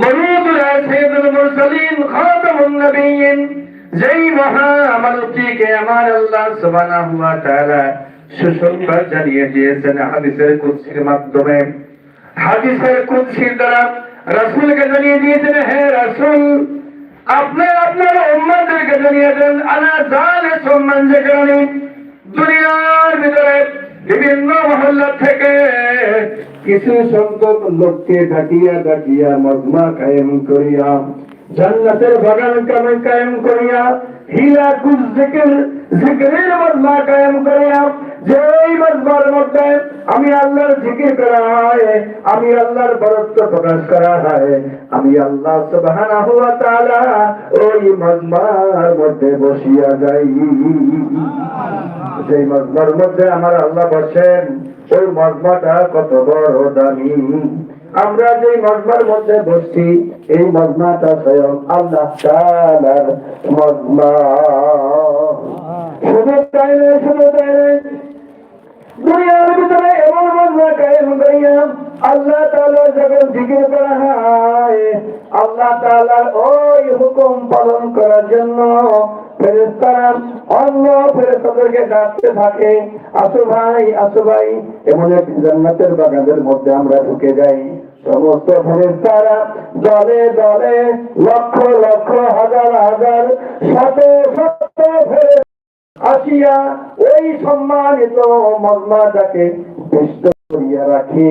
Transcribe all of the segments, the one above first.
মরুদুল সাইয়্যিদুল মুরসালিন খাতামুন যেই আমার আল্লাহ সুসংবাদ জানিয়ে দিয়েছেন হাদিসের মাধ্যমে। হাদিসের দ্বারা জানিয়ে দিয়েছেন, হে রাসূল, আপনি আপনার উম্মতদেরকে জানিয়ে দেন আনা জালে সম্মান যে দুনিয়ার ভিতরে বিভিন্ন মহল্লা থেকে কিছু সংখ্যক লোককে ডাকিয়া ডাকিয়া মজমা কায়েম করিয়া, জান্নাতের বাগান কামে কায়েম করিয়া হিলা কুল জিকির, জিকিরের মজমা কায়েম করিয়া যে এই মজমার মধ্যে আমি আল্লাহর জিকির করা হয়, আমি আল্লাহর বরত্ব প্রকাশ করা হয়, আমি আল্লাহ সুবহানাহু ওয়া তাআলা ওই মজমার মধ্যে বসিয়া যাই। যেই মজমার মধ্যে আমার আল্লাহ বসেন ওই মজমাটা কত বড় দামি। আমরা যে মজমার মধ্যে বসছি, এই মজমাটা স্বয়ং আল্লাহ তাআলার মজমা। শুধু তাই নয়, শুধু তাই নয়, দুনিয়ার ভিতরে এমন মজমা কায়েম আল্লাহ তাআলা যখন করা হয়, আল্লাহ ওই হুকুম পালন করার জন্য জান্নাতের বাগানের মধ্যে আমরা ঢুকে যাই। সমস্ত ফেরেশতারা দলে দলে, লক্ষ লক্ষ, হাজার হাজার, শত শত আসিয়া ওই সম্মানিত মজমাটাকে বেষ্ট করিয়া রাখে,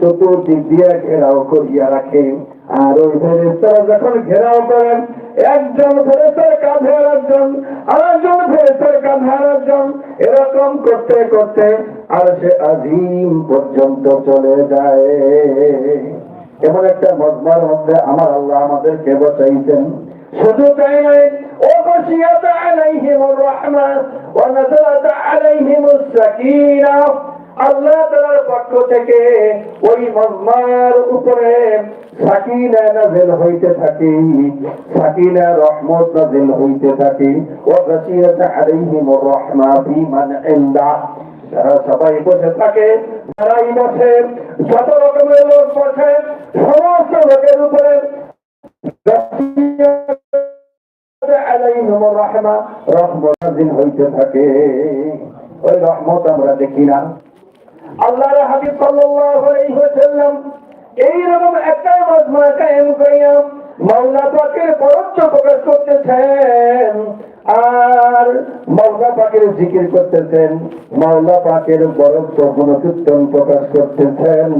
চতুর্দিক দিয়ে ঘেরাও করিয়া রাখে। আর ওই ফেরেস্তারা যখন ঘেরাও করেন একজন ফেরেস্তার কাঁধে আর একজন আর একজন ফেরেস্তার কাঁধে আর একজন এরকম করতে করতে আর সে আজিম পর্যন্ত চলে যায় এমন একটা মজমার মধ্যে আমার আল্লাহ আমাদেরকে বসাইছেন শুধু তাই নয় وغشيت عليهم الرحمة ونزلت عليهم السكينة আল্লাহ পক্ষ থেকে ওই মজমার উপরে সাকিনা নাযিল হইতে সাকিনা রহমত নাযিল হইতে গাশিয়াত আলাইহিমুর রাহমা ফি মান ইনদা। যারা সবাই বসে থাকে যত রকমের লোক বসে, সমস্ত লোকের উপরে আলাইহিম রহমা, রহমত নাযিল হইতে থাকে। ওই রহমত আমরা দেখি না। আল্লাহর হাবিব সাল্লাল্লাহু আলাইহি ওয়াসাল্লাম এইরকম একটা মজমা কায়েম করিয়া মাওলা পাকের পরোক্ষ প্রকাশ করতেছেন। আর মাওলা পাকের জিকির করতেছেন মাওলা পাকের বরত্ব গুণকীর্তন প্রকাশ করতেছেন।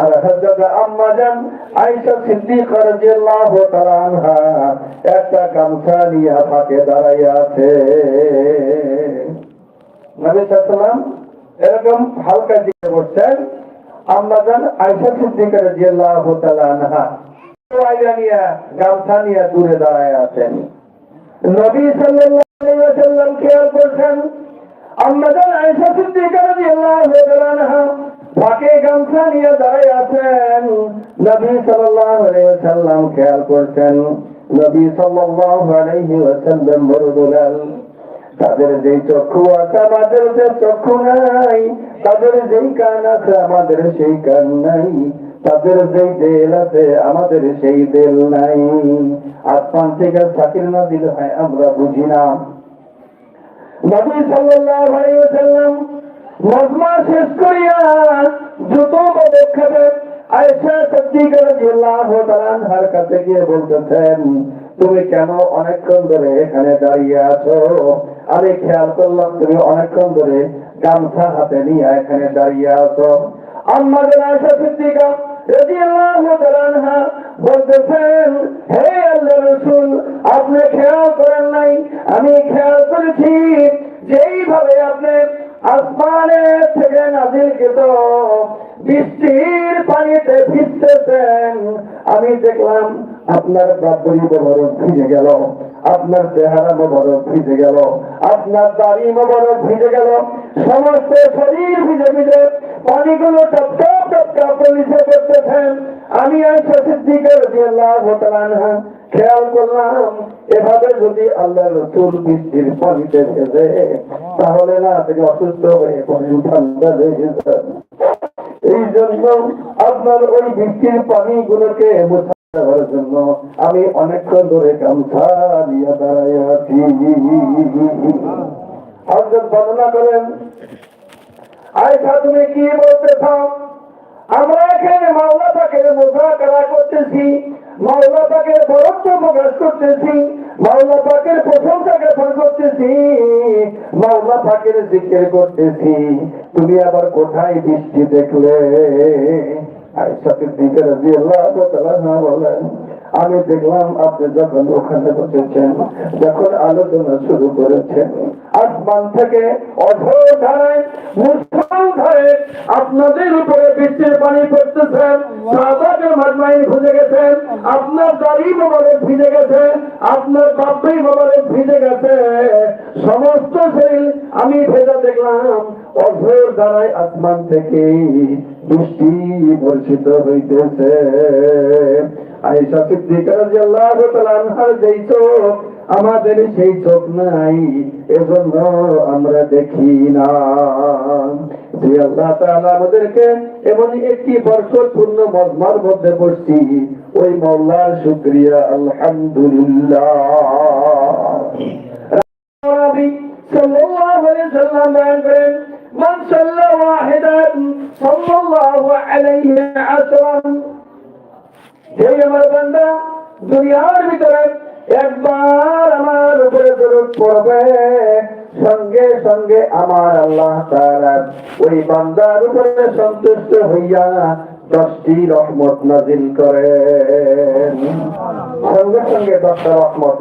আর হযরত আম্মা জান আয়েশা সিদ্দিকা রাদিয়াল্লাহু তাআলা আনহা একটা গামছা নিয়ে পাকে দাঁড়াইয়া আছে নবী সাল্লাল্লাহু এরকম হালকা জিকির করছেন আম্মা জান আয়েশা সিদ্দিকা রাদিয়াল্লাহু তাআলা আনহা। আইলা গামছা নিয়ে দূরে দাঁড়ায় আছেন। নবী সাল্লাল্লাহু খেয়াল করছেন আম্মা জান আয়েশা সিদ্দিকা ফাঁকে গামছা নিয়ে দাঁড়ায় আছেন। নবী ওয়াসাল্লাম খেয়াল করছেন নবী তাদের যেই চক্ষু আছে আমাদের যে চক্ষু নাই। তাদের যেই কান আছে আমাদের সেই কান নাই। তাদের যেই দেল আছে আমাদের সেই দেল নাই। আসমান থেকে সাকির না দিলে হয়, আমরা বুঝি না। নবী সাল্লাল্লাহু আলাইহি ওয়াসাল্লাম মজমা শেষ করিয়া আয়েশা সিদ্দিকা রাদিয়াল্লাহু তাআলা আনহার কাছে গিয়ে বলতেছেন, তুমি কেন অনেকক্ষণ ধরে এখানে দাঁড়িয়ে আছো? আমি খেয়াল করলাম তুমি অনেকক্ষণ ধরে গামছা হাতে নিয়ে এখানে দাঁড়িয়ে আছো। আমাদের আশা সিদ্দিকা আপনি খেয়াল করেন নাই? আমি খেয়াল করেছি, যেইভাবে আপনি আসমানে থেকে নাজিলকৃত বৃষ্টির পানিতে ভিজতেছেন। আমি দেখলাম আপনার বাবরি মোবারক ভিজে গেল, আপনার চেহারা মোবারক ভিজে গেল, আপনার দাড়ি মোবারক ভিজে গেল, সমস্ত শরীর ভিজে ভিজে, পানিগুলো টপ টপ টপ টপ নিচে করতেছেন আমি আয়সা সিদ্দিকের রাদিয়াল্লাহু তাআলা আনহা খেয়াল করলাম, এভাবে যদি আল্লাহ রসুল বৃষ্টির তাহলে না তিনি অসুস্থ হয়ে পড়েন ঠান্ডা। এই জন্য আপনার ওই বৃষ্টির পানিগুলোকে দেওয়ার জন্য আমি অনেকক্ষণ ধরে গামছা হজরত বর্ণনা করেন, আয়সা, তুমি কি বলতে চাও? আমরা এখানে মাওলা পাকের মোজাকারা করতেছি। মাওলা পাকের বরত্ব প্রকাশ করতেছি, মাওলা পাকের প্রশংসাকে জ্ঞাপন করতেছি, মাওলা পাকের জিকির করতেছি। তুমি আবার কোথায় বৃষ্টি দেখলে? আয়সাকে দিকে রাজি আল্লাহ বলেন আমি দেখলাম আপনি যখন ওখানে বসেছেন, যখন আলোচনা শুরু করেছেন, আসমান থেকে আপনাদের উপরে বৃষ্টির পানি পড়তেছেন ভিজে গেছেন, আপনার দাড়ি মোবারক ভিজে গেছে, আপনার বাপরি মোবারক ভিজে গেছে। সমস্ত শরীর আমি ভেজা দেখলাম, অঝোর ধারায় আসমান থেকে বৃষ্টি বর্ষিত হইতেছে। আমাদের, সেই চোখ নাই, এজন্য আমরা দেখি না। আমাদেরকে এমন একটি বর্ষপূর্ণ মজমার মধ্যে পড়ছি, ওই মওলার শুকরিয়া, আলহামদুলিল্লাহ। নবী সাল্লাল্লাহু আলাইহি সাল্লাম মান সাল্লা ওয়াহিদান সাল্লাল্লাহু আলাইহি সেই আমার বান্দা, দুনিয়ার ভিতরে একবার আমার উপরে দরুদ পড়বে সঙ্গে সঙ্গে আমার আল্লাহ তাআলা ওই বান্দার উপরে সন্তুষ্ট হইয়া দশটি রহমত নাজিল করেন। সঙ্গে সঙ্গে দশটা রহমত